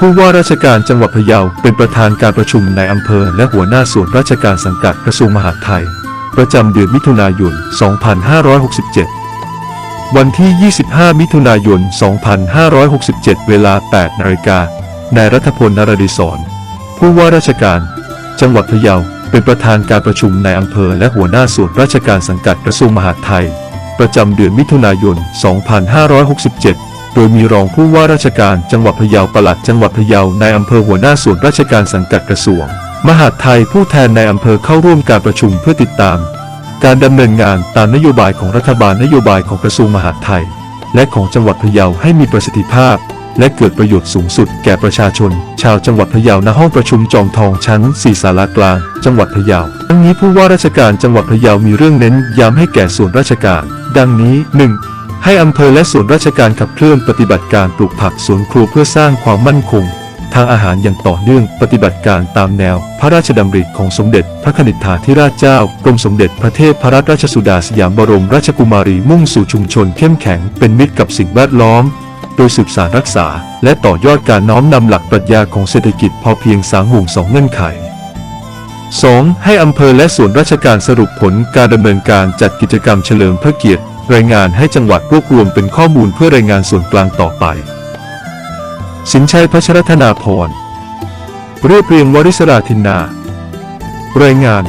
ผู้ว่าราชการจังหวัดพะเยาเป็นประธานการประชุมในอำเภอและหัวหน้าส่วนราชการสังกัดกระทรวงมหาดไทย ประจำเดือนมิถุนายน 2567 วันที่ 25 มิถุนายน 2567 เวลา 8 นาฬิกานายรัฐพลนรดิศรผู้ว่าราชการ จังหวัดพะเยาเป็นประธานการประชุมในอำเภอและหัวหน้าส่วนราชการสังกัดกระทรวงมหาดไทย ประจำเดือนมิถุนายน 2567 โดยมีรองผู้ว่าราชการจังหวัดพะเยาปลัดจังหวัดพะเยาในอำเภอหัวหน้าส่วนราชการสังกัดกระทรวง มหาดไทยผู้แทนในอำเภอเข้าร่วมการประชุมเพื่อติดตาม การดำเนินงานตามนโยบายของรัฐบาลนโยบายของกระทรวงมหาดไทย และของจังหวัดพะเยาให้มีประสิทธิภาพ และเกิดประโยชน์สูงสุดแก่ประชาชน ชาวจังหวัดพะเยาณห้องประชุมจอมทองชั้น4ศาลากลาง จังหวัดพะเยาทั้งนี้ผู้ว่าราชการจังหวัดพะเยามีเรื่องเน้นย้ำให้แก่ส่วนราชการ ดังนี้ 1. ให้อำเภอและส่วนราชการขับเคลื่อนปฏิบัติการปลูกผักสวนครัวเพื่อสร้างความมั่นคง ทางอาหารอย่างต่อเนื่องปฏิบัติการตามแนว พระราชดำริของสมเด็จพระนิธิถาธิราชเจ้ากรมสมเด็จพระเทพพรัตนราชสุดาสยามบรมราชกุมารีมุ่งสู่ชุมชนเข้มแข็งเป็นมิตรกับสิ่งแวดล้อม โดยสืบสานรักษา และต่อยอดการน้อมนำหลักปรัชญาของเศรษฐกิจพอเพียงสามห่วงสองเงื่อนไข 2. ให้อำเภอและส่วนราชการสรุปผลการดำเนินการจัดกิจกรรมเฉลิมพระเกียรติ รายงานให้จังหวัดรวบรวมเป็นข้อมูลเพื่อรายงานส่วนกลางต่อไป สินชัยพัชรธนาพร เรียบเรียงวริศราธินนา รายงาน